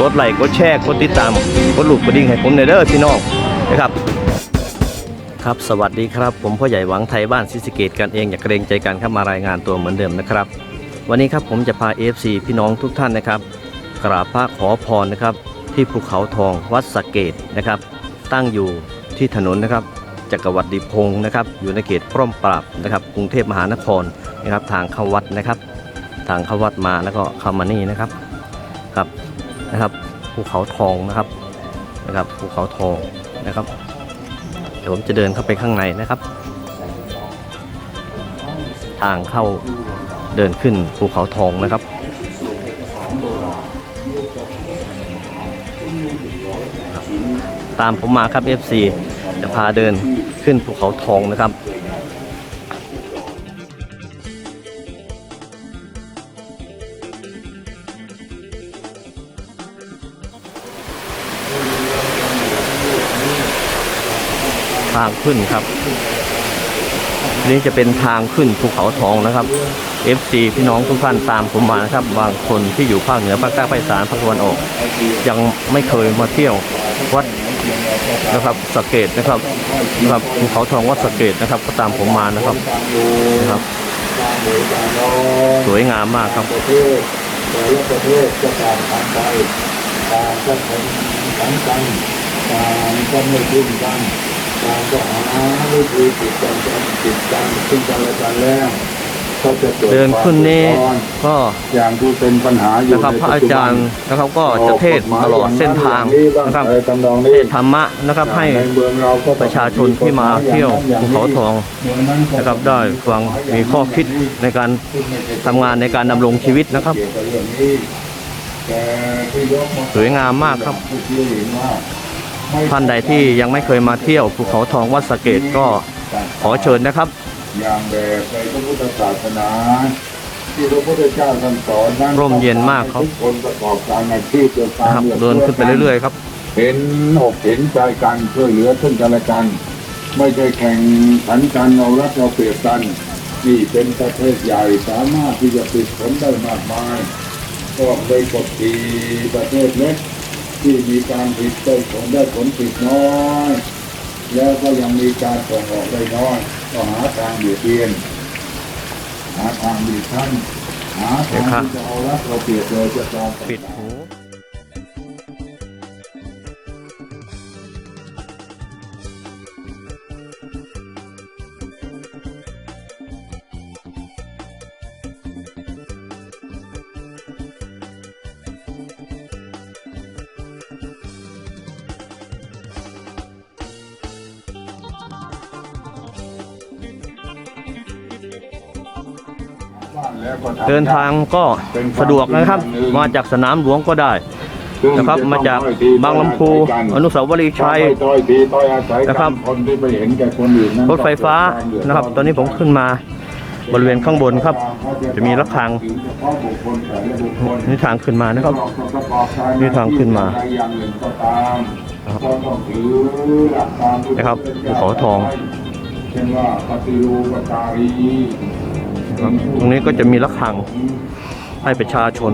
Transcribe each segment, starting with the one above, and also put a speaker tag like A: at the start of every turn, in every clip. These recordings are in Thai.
A: กดไลค์กดแชร์กดติดตามกดลูกกระดิ่งให้ผมในเด้อพี่น้องนะครับ ครับสวัสดีครับ ผมพ่อใหญ่หวังไทยบ้านซิสเกตกันเองอย่าเกรงใจกันครับมารายงานตัวเหมือนเดิมนะครับ วันนี้ครับผมจะพา FC พี่น้องทุกท่านนะครับ กราบพระขอพรนะครับ ที่ภูเขาทองวัดสะเกตนะครับ ตั้งอยู่ที่ถนนนะครับจักรวรรดิพงศ์นะครับอยู่ในเขตป้อมปราบนะครับกรุงเทพมหานครนะครับทางเข้าวัดนะครับ ทางเข้าวัดมาแล้วก็เข้ามานี่นะครับ ครับนะครับภูเขาทองนะครับนะครับภูเขาทองนะครับ เดี๋ยวผมจะเดินเข้าไปข้างในนะครับ ทางเข้าเดินขึ้นภูเขาทองนะครับตามผมมาครับ FC จะพาเดินขึ้นภูเขาทองนะครับ ทางขึ้นครับ นี่จะเป็นทางขึ้นภูเขาทองนะครับ FC พี่น้องทุกท่านตามผมมานะครับ บางคนที่อยู่ภาคเหนือภาคใต้ภาคอีสานภาคตะวันออก ยังไม่เคยมาเที่ยววัดนะครับสเกตนะครับนะครับภูเขาทองวัดสเกตนะครับ ก็ตามผมมานะครับนะครับ สวยงามมากครับ
B: ประเทศแต่ละประเทศจะต่างกันไปต่างก็เป็นขันกันต่างก็ไม่ทิ้งกัน ต่างก็หาวิธีจิตกันกันจิตกันซึ่งกันและกันแล้วก็จะเกิด
A: เดินขึ้นนี้
B: ความเดือดร้อน
A: ก็
B: อย่างที่เป็นปัญหาอยู่
A: นะครับ
B: ใน
A: พระ
B: ปั
A: อา
B: จจุ
A: จา
B: บั
A: ร
B: น
A: ย์นะครับก็จะเทศน์ตลอดเส้นทางนะครับ
B: อะไรทำนอง
A: เท
B: นี้
A: ศน์ธรรมะนะครับให้
B: ในเมืองเราก็
A: ประชาชนที่มาเที่ยวภูเขาทอง
B: เมืองนั้นก็
A: นะครับได้ฟังมีข้อคิดในการทำงานในการดำรงชีวิตนะครับ
B: เกี่ยวกับเรื่องนี้แต่ที่ยกมา
A: สวยงามมากครับ
B: ผู้ ที่เห็นว่าไม่
A: ท่านใดที่ยังไม่เคยมาเที่ยวภูเขาทองวัดสะเกตก็ขอเชิญนะครับ
B: อย่างแบบในพระพุทธศาสนาที่พระพุทธเจ้าท่านสอนนั้น
A: ร่มเย็นมากครับ
B: ทุกคนประกอบการอาชีพเดินทาง
A: นะครับเดินขึ้นไปเรื่อยๆครับ
B: ๆเห็นอกเห็นใจกันช่วยเหลือซึ่งกันและกัน ไม่ใช่แข่งขันกันเอารัดเอาเปรียบกันนี่เป็นประเทศใหญ่สามารถที่จะติดผลได้มากมายก็เลยกดทีประเทศเล็ก ที่มีการผลิตได้ผลได้ผลผลิตน้อย แล้วก็ยังมีการส่งออกได้น้อยก็หาทางเบียดเบียนหาทางบีท่านหาทางที่จะเอารัดเราเปรียบเลยจะจอง
A: ปิดหู เดินทางก็สะดวกนะครับ มาจากสนามหลวงก็ได้นะครับมาจากบางลำพูอนุสาวรีย์ชัย
B: ต้อยทีต้อยอาศัยกั
A: นะครับ
B: คนที่ไปเห็นแก่คนอื่นนั้น
A: รถไฟฟ้านะครับ ตอนนี้ผมขึ้นมาบริเวณข้างบนครับ จะมีระฆัง
B: ถึงเฉพาะบุคคลแต่ละบุคคล
A: นี่ทางขึ้นมานะครับ
B: ประกอบการ
A: นี่ทางขึ้นมา
B: ใดอย่างหนึ่งก็ตาม
A: ครับ
B: ก็ต้องถือหลักตามที่
A: นะครับภูเขาทอง
B: เช่นว่าปฏิรูปการี
A: นะครับ ตรงนี้ก็จะมีระฆังให้ประชาชน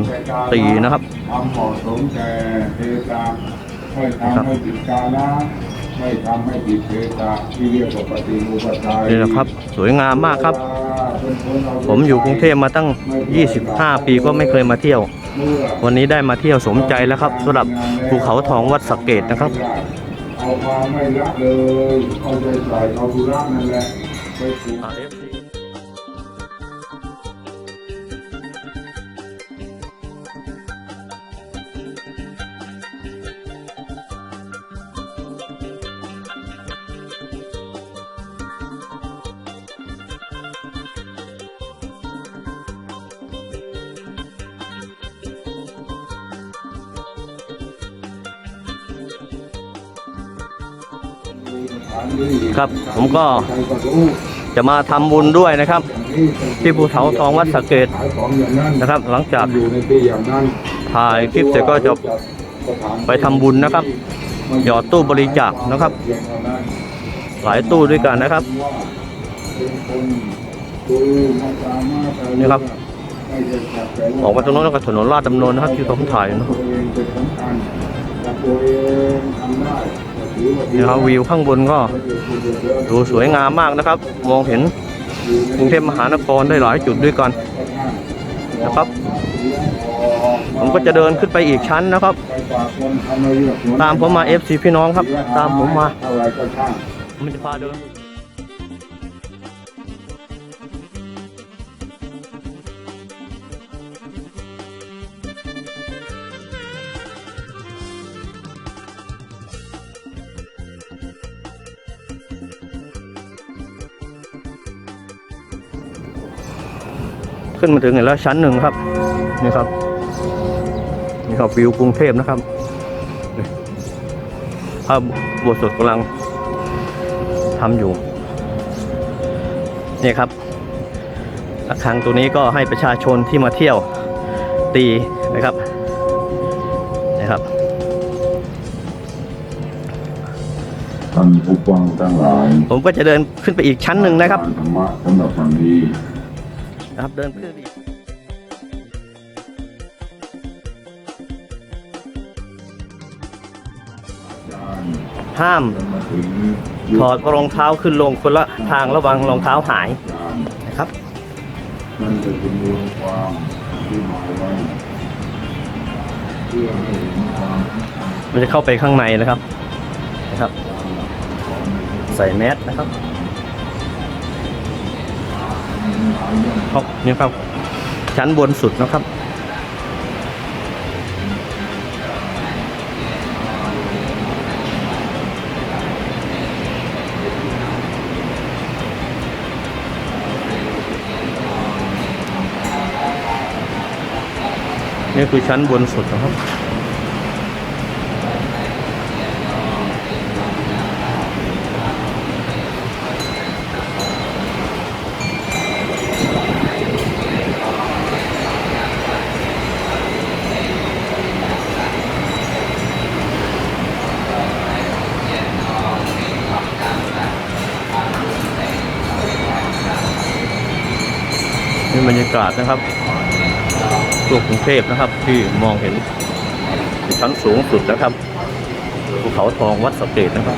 A: ตีนะครับ
B: ทำเหมาะสมแก่เทศะไม่ทำให้ผิดกาละไม่ทำให้ผิดเทศะที่เรียกว่าปฏิรูปการี
A: นี่นะครับ สวยงามมากครับ ผมอยู่กรุงเทพมาตั้ง 25 ปีก็ไม่เคยมาเที่ยว วันนี้ได้มาเที่ยวสมใจแล้วครับสำหรับภูเขาทองวัดสะเกตนะครับ
B: เอาความไม่ละเลยเอาใจใส่เอาธุระนั่นแหละไปถู
A: ครับ ผมก็จะมาทำบุญด้วยนะครับ ที่ภูเขาทองวัดสะเกต
B: นะ
A: ครับ หลังจากถ่ายคลิปเสร็จก็จะไปทำบุญนะครับ หยอดตู้บริจาคนะครับ หลายตู้ด้วยกันนะครับ
B: นี่ค
A: รับออกมาตรงนู้นแล้วก็ถนนลาดดำเนินนะครับที่ผมถ่ายนะ
B: ตัวเองเป็ นี่ค
A: รับวิวข้างบนก็ดูสวยงามมากนะครับ มองเห็นกรุงเทพมหานครได้หลายจุดด้วยกันนะครับ ผมก็จะเดินขึ้นไปอีกชั้นนะครับ ตามผมมา FC พี่น้องครับ ตามผมมามันจะพาเดิน ขึ้นมาถึงเห็นแล้วชั้นหนึ่งครับนี่ครับนี่ครับวิวกรุงเทพนะครับนี่ภาพบทสดกำลังทำอยู่นี่ครับระฆังตัวนี้ก็ให้ประชาชนที่มาเที่ยวตีนะครับนะครับ
B: ท่านผู้ฟังทั้งหลาย
A: ผมก็จะเดินขึ้นไปอีกชั้นหนึ่งนะครับ
B: ธรรมะสำหรับวันนี้
A: นะครับ เดินขึ้นไปอีห้าม
B: ถ
A: อดรองเท้าขึ้นลงคนละทางระวังรองเท้าหายนะครับ
B: นั่นจะเป็นรวมความที่หมายไว้เพื่อให้เห็นความ
A: มันจะเข้าไปข้างในนะครับนะครับ ใส่แมสนะครับ ครับนี่ครับ ชั้นบนสุดนะครับ นี่คือชั้นบนสุดนะครับากาศนะครับตัวกรุงเทพนะครับ ที่มองเห็นชั้นสูงสุดนะครับภูเขาทองวัดสเกดนะครับ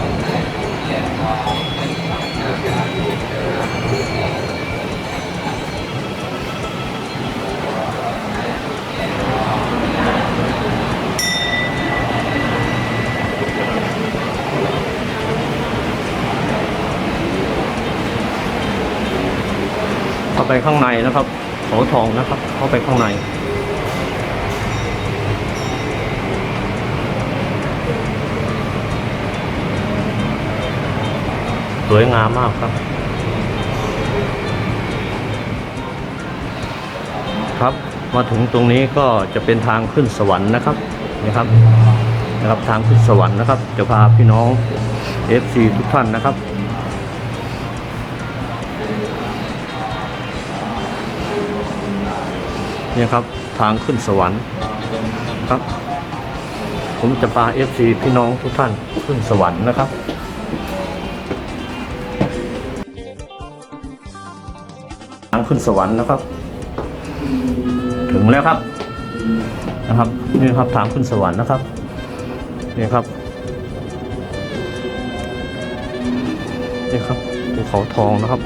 A: เข้าไปข้างในนะครับาทองนะครับ เข้าไปข้างในสวยงามมากครับ ครับ มาถึงตรงนี้ก็จะเป็นทางขึ้นสวรรค์นะครับนะครับนะครับทางขึ้นสวรรค์นะครับ จะพาพี่น้อง FC ทุกท่านนะครับ เนี่ยครับทางขึ้นสวรรค์ครับ ผมจะพาเอฟซีพี่น้องทุกท่านขึ้นสวรรค์นะครับทางขึ้นสวรรค์นะครับ ถึงแล้วครับนะครับนี่ครับทางขึ้นสวรรค์นะครับนี่ครับนี่ครับภูเขาทองนะครับ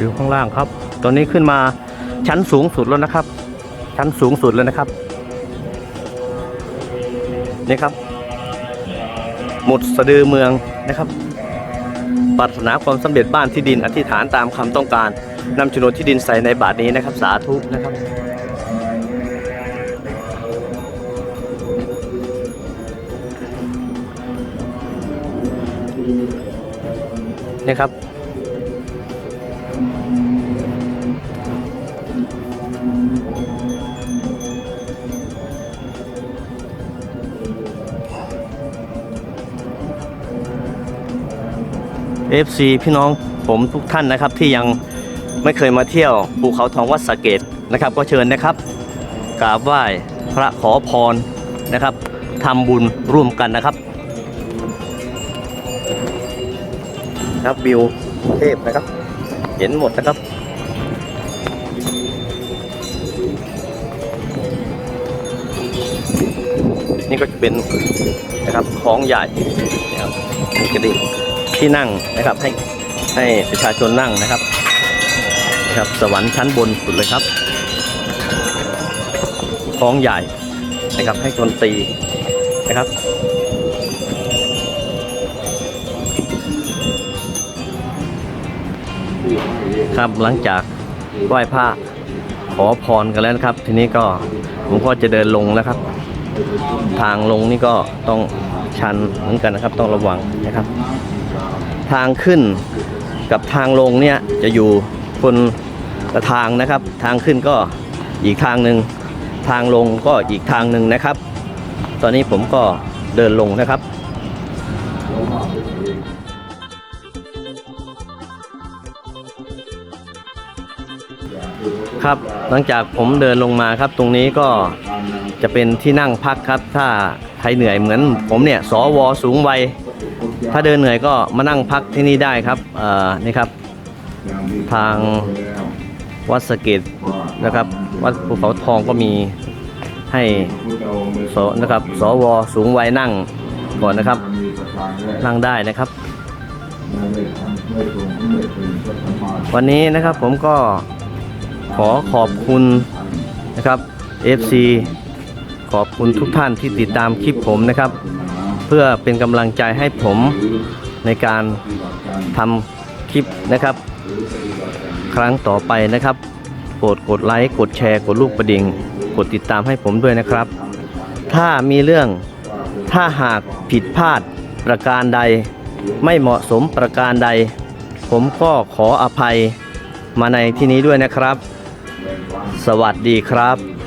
A: อยู่ข้างล่างครับ ตอนนี้ขึ้นมาชั้นสูงสุดแล้วนะครับ ชั้นสูงสุดแล้วนะครับ นี่ครับ หมุดสะดือเมืองนะครับปรารถนาความสำเร็จบ้านที่ดินอธิษฐานตามคำต้องการนำโฉนดที่ดินใส่ในบาทนี้นะครับ สาธุนะครับนี่ครับ FC พี่น้องผมทุกท่านนะครับที่ยังไม่เคยมาเที่ยวภูเขาทองวัดสะเกดนะครับ ก็เชิญนะครับกราบไหว้พระขอพรนะครับทำบุญร่วมกันนะครับ ครับวิวเทพนะครับ เห็นหมดนะครับนี่ก็จะเป็นนะครับของใหญ่นะครับกระดิ่ง ที่นั่งนะครับ ให้ให้ประชาชนนั่งนะครับนะครับ สวรรค์ชั้นบนสุดเลยครับของใหญ่นะครับ ให้ดนตีนะครับครับหลังจากไหว้พระขอพรกันแล้วนะครับ ทีนี้ก็ผมก็จะเดินลงแล้วครับ ทางลงนี่ก็ต้องชันเหมือนกันนะครับ ต้องระวังนะครับ ทางขึ้นกับทางลงเนี่ยจะอยู่คนละทางนะครับ ทางขึ้นก็อีกทางหนึ่งทางลงก็อีกทางหนึ่งนะครับ ตอนนี้ผมก็เดินลงนะครับครับหลังจากผมเดินลงมาครับ ตรงนี้ก็จะเป็นที่นั่งพักครับ ถ้าใครเหนื่อยเหมือนผมเนี่ยสวสูงวัย ถ้าเดินเหนื่อยก็มานั่งพักที่นี่ได้ครับอ่อนี่ครับ ทางวัดสะเกตนะครับ วัดภูเขาทองก็มีให้สนะครับสวสูงวัยนั่งก่อนนะครับ นั่งได้นะครับ วันนี้นะครับผมก็ขอขอบคุณนะครับ FC ขอบคุณทุกท่านที่ติดตามคลิปผมนะครับ เพื่อเป็นกำลังใจให้ผมในการทำคลิปนะครับ ครั้งต่อไปนะครับโปรดกดไลค์กดแชร์กดลูกกระดิ่งกดติดตามให้ผมด้วยนะครับ ถ้ามีเรื่องถ้าหากผิดพลาดประการใด ไม่เหมาะสมประการใด ผมก็ขออภัยมาในที่นี้ด้วยนะครับ สวัสดีครับ